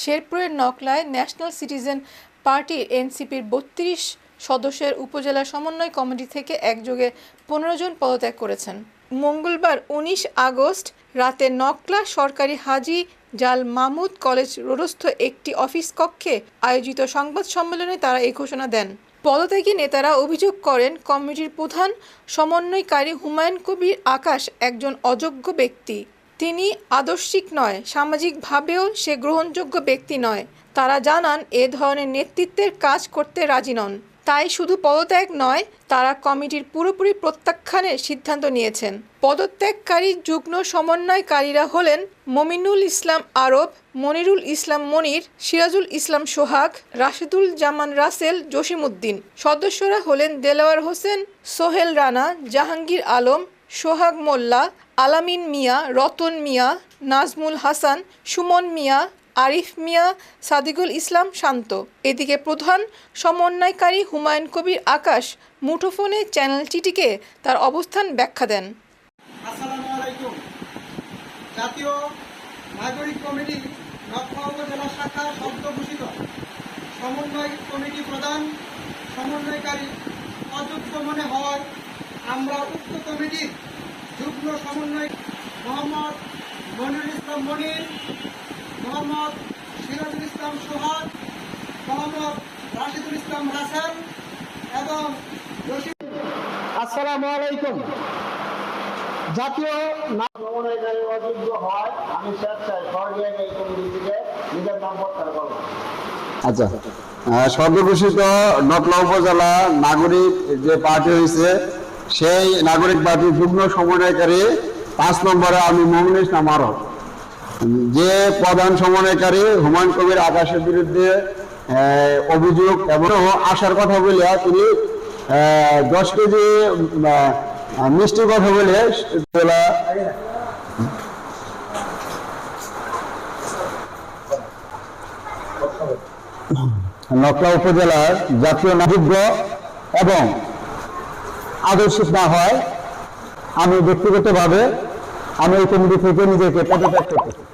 শেরপুরের নকলায় national citizen পার্টির এনসিপির বত্রিশ সদস্যের উপজেলা সমন্বয় কমিটি থেকে একযোগে পনেরো জন পদত্যাগ করেছেন। মঙ্গলবার উনিশ আগস্ট রাতে নকলা সরকারি হাজি জাল মাহমুদ কলেজ রোডস্থ একটি অফিস কক্ষে আয়োজিত সংবাদ সম্মেলনে তারা এই ঘোষণা দেন। পদত্যাগী নেতারা অভিযোগ করেন, কমিটির প্রধান সমন্বয়কারী হুমায়ুন কবির আকাশ একজন অযোগ্য ব্যক্তি। তিনি আদর্শিক নয়, সামাজিকভাবেও সে গ্রহণযোগ্য ব্যক্তি নয়। তারা জানান, এ ধরনের নেতৃত্বের কাজ করতে রাজি নন। তাই শুধু পদত্যাগ নয়, তারা কমিটির পুরোপুরি প্রত্যাখ্যানের সিদ্ধান্ত নিয়েছেন। পদত্যাগকারী যুগ্ম সমন্বয়কারীরা হলেন মমিনুল ইসলাম আরব, মনিরুল ইসলাম মনির, সিরাজুল ইসলাম সোহাগ, রাশেদুল জামান রাসেল জসিমউদ্দিন সদস্যরা হলেন দেলোয়ার হোসেন, সোহেল রানা, জাহাঙ্গীর আলম, সোহাগ মোল্লা আলামিন মিয়া, রতন মিয়া, নাজমুল হাসান, সুমন মিয়া, আরিফ মিয়া, সাদিকুল ইসলাম শান্ত। এদিকে প্রধান সমন্বয়কারী হুমায়ুন কবির আকাশ মুঠোফোনে চ্যানেলটিটিকে তার অবস্থান ব্যাখ্যা দেন। সমন্বয়কারী অযোগ্য মনে হওয়ায় আমরা উক্ত কমিটির যুগ্ম সমন্বয় মোহাম্মদ মনিরুল ইসলাম মনির মোহাম্মদ সিরাজুল ইসলাম সোহাগ মোহাম্মদ রাশিদুল ইসলাম রাসেল এবং আসসালামু আলাইকুম। জাতীয় সমন্বয়কারী অযোগ্য হয় আমি স্বেচ্ছায় সরকারি এই নিজের নাম প্রত্যাহার করব। আচ্ছা। সর্বঘোষিত নকলা উপজেলা নাগরিক যে পার্টি হয়েছে সেই নাগরিক পার্টির যুগ্ম সমন্বয়কারী পাঁচ নম্বরে আমি মোমিন ইসলাম যে প্রধান সমন্বয়কারী হুমায়ুন কবির আকাশের বিরুদ্ধে অভিযোগ এবং আসার কথা বলে তিনি দশ কেজি মিষ্টির কথা বলে নকলা উপজেলার জাতীয় নাগরিক এবং আদর্শিক না হয় আমি ব্যক্তিগতভাবে আমি এই কমিটি থেকে নিজেকে পদত্যাগ করতেছি